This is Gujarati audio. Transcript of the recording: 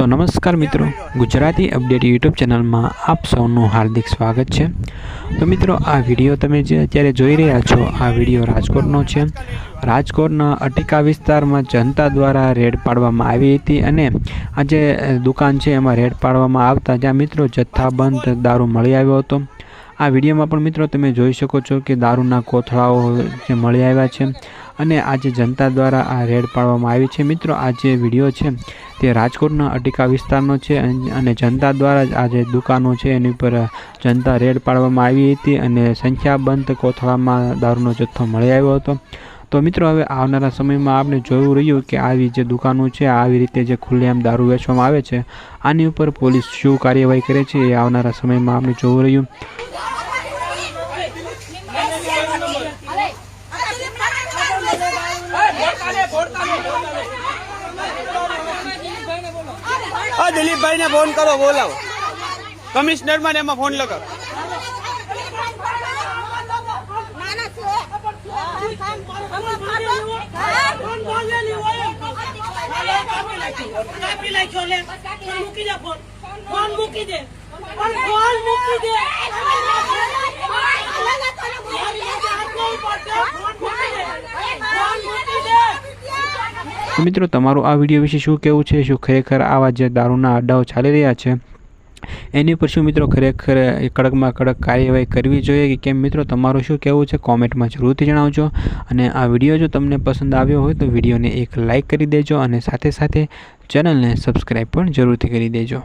તો નમસ્કાર મિત્રો, ગુજરાતી અપડેટ યુટ્યુબ ચેનલમાં આપ સૌનું હાર્દિક સ્વાગત છે. તો મિત્રો, આ વીડિયો તમે જે અત્યારે જોઈ રહ્યા છો, આ વીડિયો રાજકોટનો છે. રાજકોટના અટિકા વિસ્તારમાં જનતા દ્વારા રેડ પાડવામાં આવી હતી અને આ જે દુકાન છે એમાં રેડ પાડવામાં આવતા જ્યાં મિત્રો જથ્થાબંધ દારૂ મળી આવ્યો હતો. આ વિડીયોમાં પણ મિત્રો તમે જોઈ શકો છો કે દારૂના કોથળાઓ જે મળી આવ્યા છે. અને આજે જનતા દ્વારા આ રેડ પાડવામાં આવી છે. મિત્રો, આ જે વીડિયો છે, તે રાજકોટના અટિકા વિસ્તારનો છે અને જનતા દ્વારા જ આ જે દુકાનો છે, એની ઉપર જનતા રેડ પાડવામાં આવી હતી અને સંખ્યાબંધ કોથળામાં દારૂનો જથ્થો મળી આવ્યો હતો. તો મિત્રો, હવે આવનારા સમયમાં આપણે જોયું રહ્યું કે આવી જે દુકાનો છે, આવી રીતે જે ખુલ્લેઆમ દારૂ વેચવામાં આવે છે, આની ઉપર પોલીસ શું કાર્યવાહી કરે છે એ આવનારા સમયમાં આપણે જોવું રહ્યું. હા દિલીપભાઈ ને ફોન કરો, બોલાવો. કમિશનરમાં એમાં ફોન લગાવો. ફોન મૂકી દે મૂકી દે પણ ફોન મૂકી દે તો મિત્રો, તમારું આ વીડિયો વિશે શું કહેવું છે? શું ખરેખર આવા જે દારૂના અડ્ડાઓ ચાલી રહ્યા છે? એની પર શું મિત્રો ખરેખર કડકમાં કડક કાર્યવાહી કરવી જોઈએ કે કેમ? મિત્રો, તમારું શું કહેવું છે? કોમેન્ટમાં જરૂરથી જણાવજો. અને આ વીડિયો જો તમને પસંદ આવ્યો હોય તો વિડીયોને એક લાઇક કરી દેજો અને સાથે સાથે ચેનલને સબસ્ક્રાઈબ પણ જરૂરથી કરી દેજો.